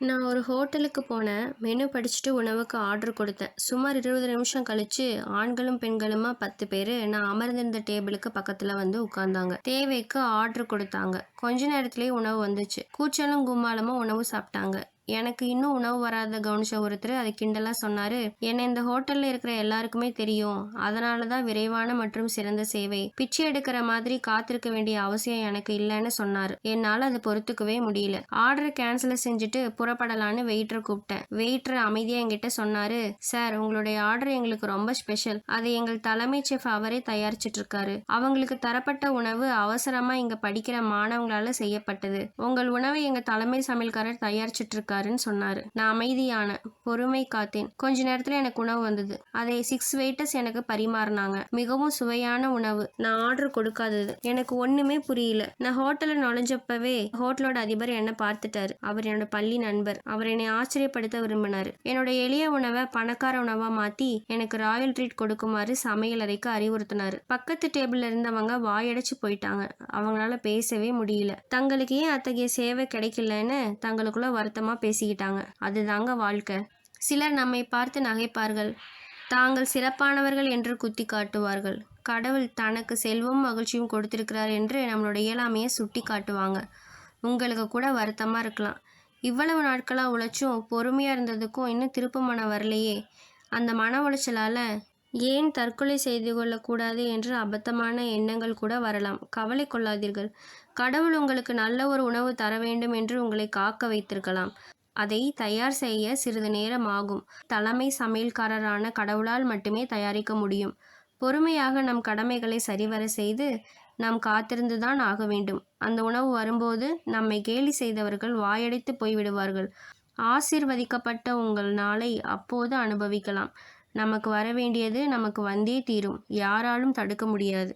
நான் ஒரு ஹோட்டலுக்கு போனேன். மெனு படிச்சுட்டு உணவுக்கு ஆர்டர் கொடுத்தேன். சுமார் இருபது நிமிஷம் கழிச்சு ஆண்களும் பெண்களுமா பத்து பேர் நான் அமர்ந்திருந்த டேபிளுக்கு பக்கத்தில் வந்து உட்கார்ந்தாங்க. தேவைக்கு ஆர்டர் கொடுத்தாங்க. கொஞ்ச நேரத்திலேயே உணவு வந்துச்சு. கூச்சலும் கும்மாளமும் உணவு சாப்பிட்டாங்க. எனக்கு இன்னும் உணவு வராத கவனிச்ச ஒருத்தர் அதை கிண்டலா சொன்னாரு. என்னை இந்த ஹோட்டல்ல இருக்கிற எல்லாருக்குமே தெரியும். அதனால தான் விரைவான மற்றும் சிறந்த சேவை. பிச்சை எடுக்கிற மாதிரி காத்திருக்க வேண்டிய அவசியம் எனக்கு இல்லைன்னு சொன்னாரு. என்னால் அதை பொறுத்துக்கவே முடியல. ஆர்டர் கேன்சல் செஞ்சுட்டு புறப்படலான்னு வெயிட்டரை கூப்பிட்டேன். வெயிட்டர் அமைதியா என்கிட்ட சொன்னாரு சார் உங்களுடைய ஆர்டர் எங்களுக்கு ரொம்ப ஸ்பெஷல் அதை எங்கள் தலைமை செஃப் அவரே தயாரிச்சிட்டு இருக்காரு. அவங்களுக்கு தரப்பட்ட உணவு அவசரமா இங்க படிக்கிற மாணவங்களால செய்யப்பட்டது. உங்கள் உணவை எங்க தலைமை சமையல்காரர் தயாரிச்சிட்டு இருக்காருன்னு சொன்னாரு. நான் அமைதியான பொறுமை காத்தேன். கொஞ்ச நேரத்துல எனக்கு உணவு வந்தது. அதை சிக்ஸ் வெயிட்டர்ஸ் எனக்கு பரிமாறினாங்க. மிகவும் சுவையான உணவு. நான் ஆர்டர் கொடுக்காதது. எனக்கு ஒண்ணுமே புரியல. நான் ஹோட்டல்ல நுழைஞ்சப்பவே ஹோட்டலோட அதிபர் என்ன பார்த்துட்டாரு. அவர் என்னோட பள்ளி நண்பர். அவர் என்னை ஆச்சரியப்படுத்த விரும்பினார். என்னோட எளிய உணவை பணக்கார உணவா மாத்தி எனக்கு ராயல் ட்ரீட் கொடுக்குமாறு சமையலறைக்கு அறிவுறுத்தினாரு. பக்கத்து டேபிள்ல இருந்தவங்க வாயடைச்சு போயிட்டாங்க. அவங்களால பேசவே முடியல. தங்களுக்கு ஏன் அத்தகைய சேவை கிடைக்கலன்னு தங்களுக்குள்ள வருத்தமா பேசிக்கிட்டாங்க. அதுதாங்க வாழ்க்கை. சிலர் நம்மை பார்த்து நகைப்பார்கள். தாங்கள் சிறப்பானவர்கள் என்று குத்தி காட்டுவார்கள். கடவுள் தனக்கு செல்வம் மகிழ்ச்சியும் கொடுத்திருக்கிறார் என்று நம்மளோட இயலாமையை சுட்டி காட்டுவாங்க. உங்களுக்கு கூட வருத்தமாக இருக்கலாம். இவ்வளவு நாட்களாக உழைச்சும் பொறுமையாக இருந்ததுக்கும் இன்னும் திருப்பு மனம் வரலையே. அந்த மன உளைச்சலால் ஏன் தற்கொலை செய்து கொள்ளக்கூடாது என்று அபத்தமான எண்ணங்கள் கூட வரலாம். கவலை கொள்ளாதீர்கள். கடவுள் உங்களுக்கு நல்ல ஒரு உணவு தர வேண்டும் என்று உங்களை காக்க வைத்திருக்கலாம். அதை தயார் செய்ய சிறிது நேரம் ஆகும் தலைமை சமையல்காரரான கடவுளால் மட்டுமே தயாரிக்க முடியும். பொறுமையாக நம் கடமைகளை சரிவர செய்து நாம் காத்திருந்துதான் ஆக வேண்டும். அந்த உணவு வரும்போது நம்மை கேலி செய்தவர்கள் வாயடைத்து போய்விடுவார்கள். ஆசிர்வதிக்கப்பட்ட உங்கள் நாளை அப்போது அனுபவிக்கலாம். நமக்கு வரவேண்டியது நமக்கு வந்தே தீரும். யாராலும் தடுக்க முடியாது.